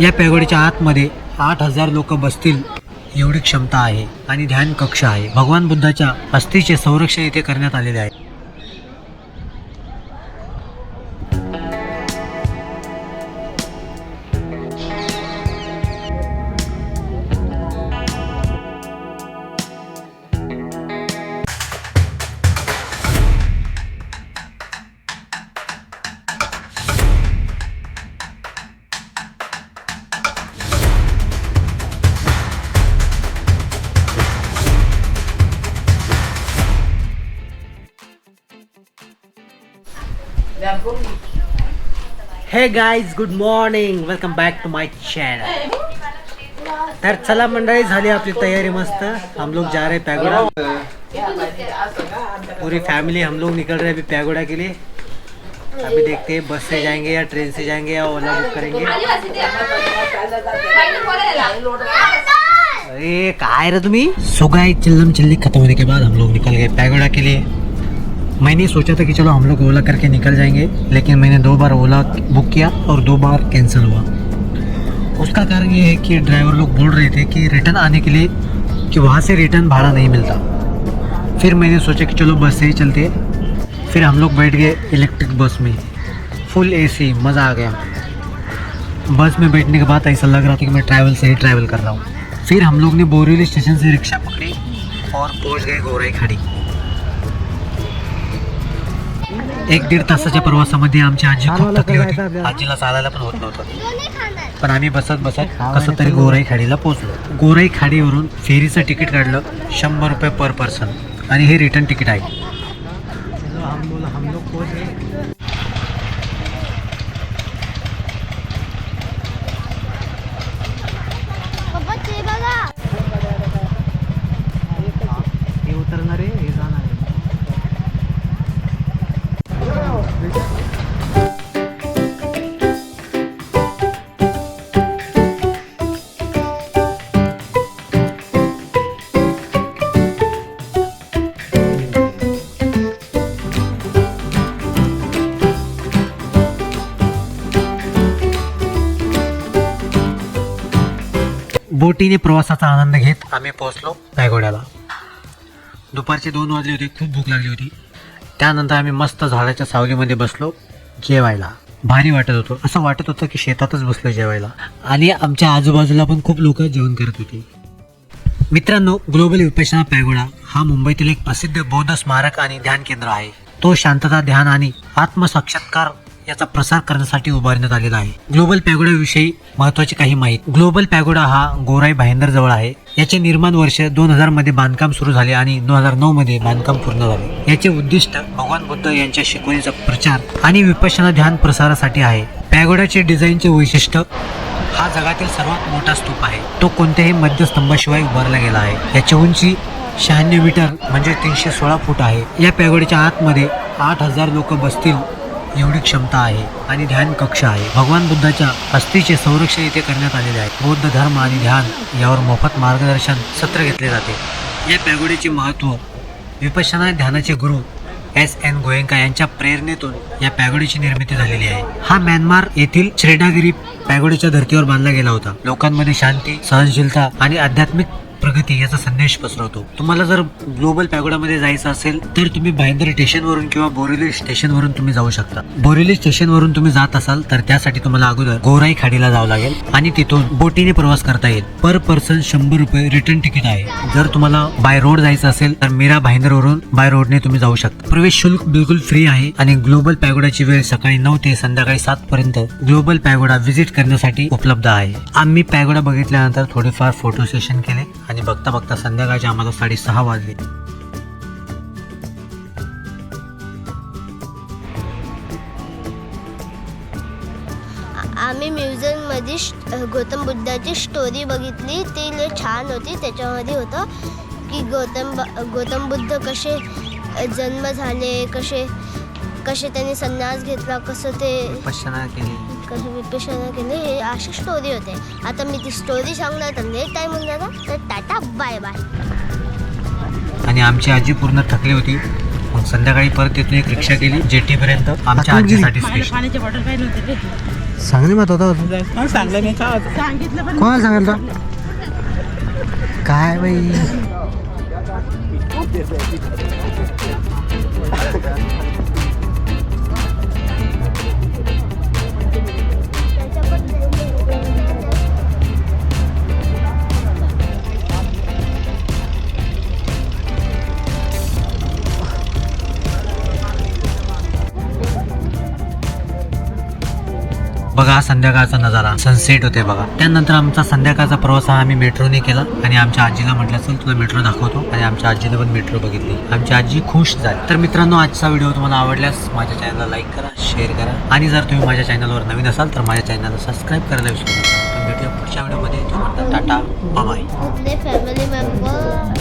या पॅगोडीच्या आतमध्ये आठ हजार लोक बसतील एवढी क्षमता आहे आणि ध्यान कक्ष आहे. भगवान बुद्धाच्या अस्थीचे संरक्षण इथे करण्यात आलेले आहे. हे guys good morning welcome back to my channel तर चला मंडळी झाली आपली तैयारी मस्त. हम लोग जा रहे पैगोड़ा. पूरी फैमिली हम लोग निकल रहे अभी पैगोड़ा के लिए. अभी देखते हैं बस से जाएंगे या ट्रेन से जाएंगे या ओला बुक करेंगे. अरे काय रे तुम्ही? सुगाई चिल्लम चिल्ली खत्म होने के बाद हम लोग निकल गए पैगोड़ा के लिए. मैंने सोचा था कि चलो हम लोग ओला करके निकल जाएँगे, लेकिन मैंने दो बार ओला बुक किया और दो बार कैंसिल हुआ। उसका कारण ये है कि ड्राइवर लोग बोल रहे थे कि रिटर्न आने के लिए कि वहाँ से रिटर्न भाड़ा नहीं मिलता। फिर मैंने सोचा कि चलो बस से ही चलते फिर हम लोग बैठ गए इलेक्ट्रिक बस में। फुल एसी मज़ा आ गया। बस में बैठने के बाद ऐसा लग रहा था कि मैं ट्रैवल से ही ट्रैवल कर रहा हूँ। फिर हम लोग ने बोरीवली स्टेशन से रिक्शा पकड़ी और पहुँच गए गोराई खाड़ी एक दीड तासाच्या प्रवासामध्ये आमची आजी खूप थकली होती. आजीला चालायला पण होत नव्हतं. पण आम्ही बसत बसत कसं तरी गोराई खाडीला पोहोचलो. गोराई खाडीवरून फेरीचं तिकीट काढलं शंभर रुपये पर पर्सन. आणि हे रिटर्न तिकीट आहे. बोटीने प्रवासाचा आनंद घेत आम्ही पोहोचलो पॅगोड्याला दुपारचे दोन वाजले होते खूप भूक लागली होती. त्यानंतर आम्ही मस्त झाडाच्या सावलीमध्ये बसलो जेवायला. भारी वाटत होतं. असं वाटत होतं की शेतातच बसलो जेवायला. आणि आमच्या आजूबाजूला पण खूप लोक जेवण करत होती. मित्रांनो ग्लोबल विपशना पॅगोडा हा मुंबईतील एक प्रसिद्ध बौद्ध स्मारक आणि ध्यान केंद्र आहे. तो शांतता ध्यान आणि आत्मसाक्षात्कार याचा प्रसार करण्यासाठी उभारण्यात आलेला आहे. ग्लोबल पॅगोडा विषयी महत्वाची काही माहिती. ग्लोबल पॅगोडा हा गोराई भाईंदर जवळ आहे. याचे निर्माण वर्ष दोन हजारमध्ये बांधकाम सुरू झाले आणि दोन हजार नऊ मध्ये बांधकाम पूर्ण झाले. याचे उद्दिष्ट भगवान बुद्ध यांच्या शिकवणीचा प्रचार आणि विपश्यना ध्यान प्रसारासाठी आहे. पॅगोडाचे डिझाईनचे वैशिष्ट्य हा जगातील सर्वात मोठा स्तूप आहे. तो कोणत्याही मध्यस्तंभाशिवाय उभारला गेला आहे. याची उंची शहाण्णव मीटर म्हणजे तीनशे सोळा फूट आहे. या पॅगोडीच्या आतमध्ये आठ हजार लोक बसतील. एवढी क्षमता आहे आणि ध्यान कक्ष आहे. भगवान बुद्धाच्या अस्थीचे संरक्षण इथे करण्यात आलेले आहे. बौद्ध धर्म आणि ध्यान यावर मोफत मार्गदर्शन सत्र घेतले जाते. या पॅगोडीचे महत्त्व विपशना ध्यानाचे गुरु एस एन गोयंका यांच्या प्रेरणेतून या पॅगोडीची निर्मिती झालेली आहे. हा म्यानमार येथील श्रेणागिरी पॅगोडीच्या धर्तीवर बांधला गेला होता. लोकांमध्ये शांती सहनशीलता आणि आध्यात्मिक प्रगती याचा संदेश पसरवतो. तुम्हाला जर ग्लोबल पॅगोडामध्ये जायचं असेल तर तुम्ही भाईंदर स्टेशनवरून किंवा बोरिवली स्टेशनवरून तुम्ही जाऊ शकता. बोरिवली स्टेशनवरून तुम्ही जात असाल तर त्यासाठी तुम्हाला अगोदर गोराई खाडीला जावं लागेल आणि तिथून बोटीने प्रवास करता येईल. पर पर्सन शंभर रुपये रिटर्न तिकीट आहे. जर तुम्हाला बाय रोड जायचं असेल तर मीरा भाईंदरवरून बाय रोडने तुम्ही जाऊ शकता. प्रवेश शुल्क बिलकुल फ्री आहे आणि ग्लोबल पॅगोडाची वेळ सकाळी नऊ ते संध्याकाळी सात पर्यंत ग्लोबल पॅगोडा व्हिजिट करण्यासाठी उपलब्ध आहे. आम्ही पॅगोडा बघितल्यानंतर थोडेफार फोटो सेशन केले. आणि बघता बघता संध्याकाळचे आम्हाला साडेसहा वाजले. आम्ही म्युझियममध्ये गौतम बुद्धाची स्टोरी बघितली. ती लय छान होती. त्याच्यामध्ये होतं की गौतम गौतम बुद्ध कसे जन्म झाले कसे कसे त्यांनी संन्यास घेतला कसं ते विपश्यना केली. कसं विपेशना केले हे अशी स्टोरी होते. आता मी ती स्टोरी सांगणार तर लेट टाईम होऊन जाता. तर टाटा बाय बाय आणि आमची आजी पूर्ण थकली होती. मग संध्याकाळी परत तिथून एक रिक्षा केली जेटीपर्यंत आमच्या आजीसाठी स्पेशल पाण्याची बॉटल काही नव्हती सांगली मत होता सांगलं? मी का होतं सांगितलं पण कोणाला सांगितलं? काय बाई? बघा हा संध्याकाळचा नजारा. सनसेट होते बघा. त्यानंतर आमचा संध्याकाळचा प्रवास हा आम्ही मेट्रोने केला. आणि आमच्या आजीला म्हटलं चल तुला मेट्रो दाखवतो. आणि आमच्या आजीने पण मेट्रो बघितली. आमची आजी खुश झाली. तर मित्रांनो आजचा व्हिडिओ तुम्हाला आवडल्यास माझ्या चॅनलला लाईक करा शेअर करा. आणि जर तुम्ही माझ्या चॅनलवर नवीन असाल तर माझ्या चॅनलला सबस्क्राईब करायला विसरू नका. तर भेटूया पुढच्या व्हिडिओमध्ये. तोपर्यंत टाटा. Bye family member